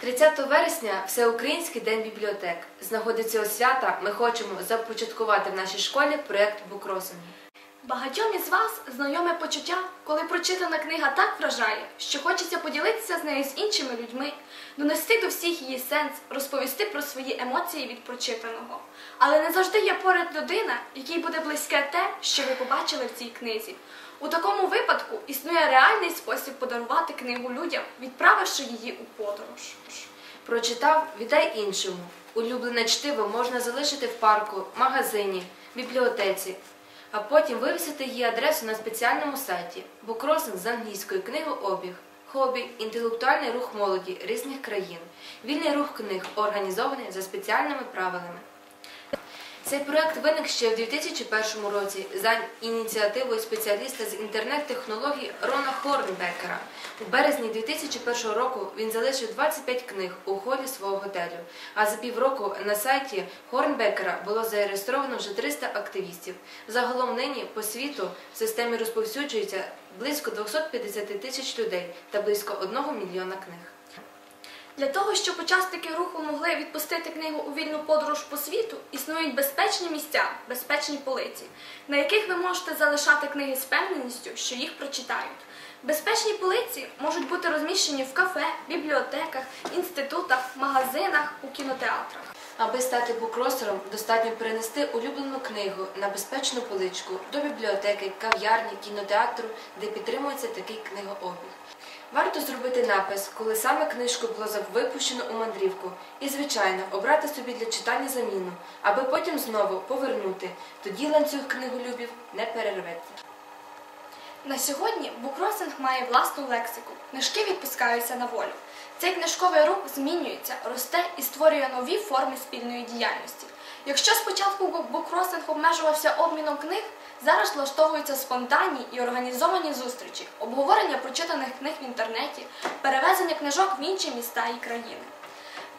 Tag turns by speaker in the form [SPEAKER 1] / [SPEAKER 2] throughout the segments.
[SPEAKER 1] 30 вересня Всеукраїнський день бібліотек. З нагоди цього свята ми хочемо започаткувати в нашій школі проєкт Букросинг.
[SPEAKER 2] Багатьом із вас знайоме почуття, коли прочитана книга так вражає, що хочеться поділитися з нею з іншими людьми, донести до всіх її сенс, розповісти про свої емоції від прочитаного. Але не завжди є поряд людина, якій буде близьке те, що ви побачили в цій книзі. У такому випадку існує реальний спосіб подарувати книгу людям, відправивши її у подорож.
[SPEAKER 1] Прочитав, віддай іншому. Улюблене чтиво можна залишити в парку, магазині, бібліотеці, а потім вивісити її адресу на спеціальному сайті. Букросинг з англійської книгообіг, хобі, інтелектуальний рух молоді різних країн, вільний рух книг, організований за спеціальними правилами. Цей проект виник ще в 2001 році за ініціативою спеціаліста з інтернет-технологій Рона Хорнбекера. У березні 2001 року він залишив 25 книг у холі свого готелю. А за півроку на сайті Хорнбекера було зареєстровано вже 300 активістів. Загалом нині по світу в системі розповсюджується близько 250 тисяч людей та близько 1 мільйона книг.
[SPEAKER 2] Для того, щоб учасники руху могли відпустити книгу у вільну подорож по світу, існують безпечні місця, безпечні полиці, на яких ви можете залишати книги з певненістю, що їх прочитають. Безпечні полиці можуть бути розміщені в кафе, бібліотеках, інститутах, магазинах, у кінотеатрах.
[SPEAKER 1] Аби стати букросером, достатньо перенести улюблену книгу на безпечну поличку до бібліотеки, кав'ярні, кінотеатру, де підтримується такий книгообіг. Варто зробити напис, коли саме книжку було випущено у мандрівку, і, звичайно, обрати собі для читання заміну, аби потім знову повернути. Тоді ланцюг книголюбів не перерветься.
[SPEAKER 2] На сьогодні букросинг має власну лексику. Книжки відпускаються на волю. Цей книжковий рух змінюється, росте і створює нові форми спільної діяльності. Якщо спочатку букросинг обмежувався обміном книг, зараз влаштовуються спонтанні і організовані зустрічі, обговорення прочитаних книг в інтернеті, перевезення книжок в інші міста і країни.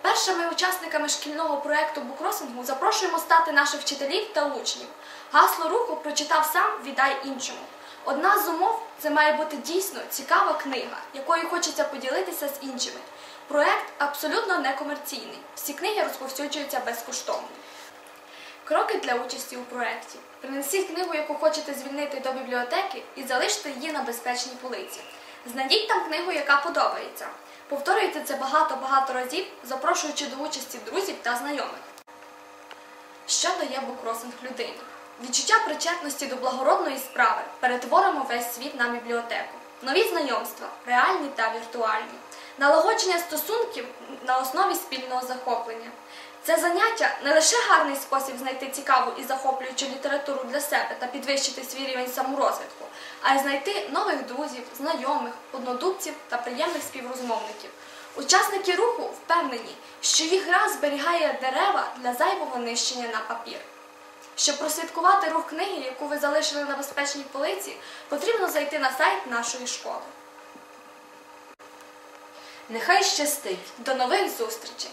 [SPEAKER 2] Першими учасниками шкільного проєкту букросингу запрошуємо стати наших вчителів та учнів. Гасло руху прочитав сам, віддай іншому. Одна з умов це має бути дійсно цікава книга, якою хочеться поділитися з іншими. Проєкт абсолютно некомерційний. Всі книги розповсюджуються безкоштовно. Кроки для участі у проєкті. Принесіть книгу, яку хочете звільнити до бібліотеки, і залиште її на безпечній полиці. Знайдіть там книгу, яка подобається. Повторюйте це багато-багато разів, запрошуючи до участі друзів та знайомих. Що дає букросинг людині? Відчуття причетності до благородної справи перетворимо весь світ на бібліотеку. Нові знайомства, реальні та віртуальні, налагодження стосунків на основі спільного захоплення. Це заняття не лише гарний спосіб знайти цікаву і захоплюючу літературу для себе та підвищити свій рівень саморозвитку, а й знайти нових друзів, знайомих, однодумців та приємних співрозмовників. Учасники руху впевнені, що їх гра зберігає дерева для зайвого нищення на папір. Щоб прослідкувати рух книги, яку ви залишили на безпечній полиці, потрібно зайти на сайт нашої школи.
[SPEAKER 1] Нехай щастить!
[SPEAKER 2] До нових зустрічей!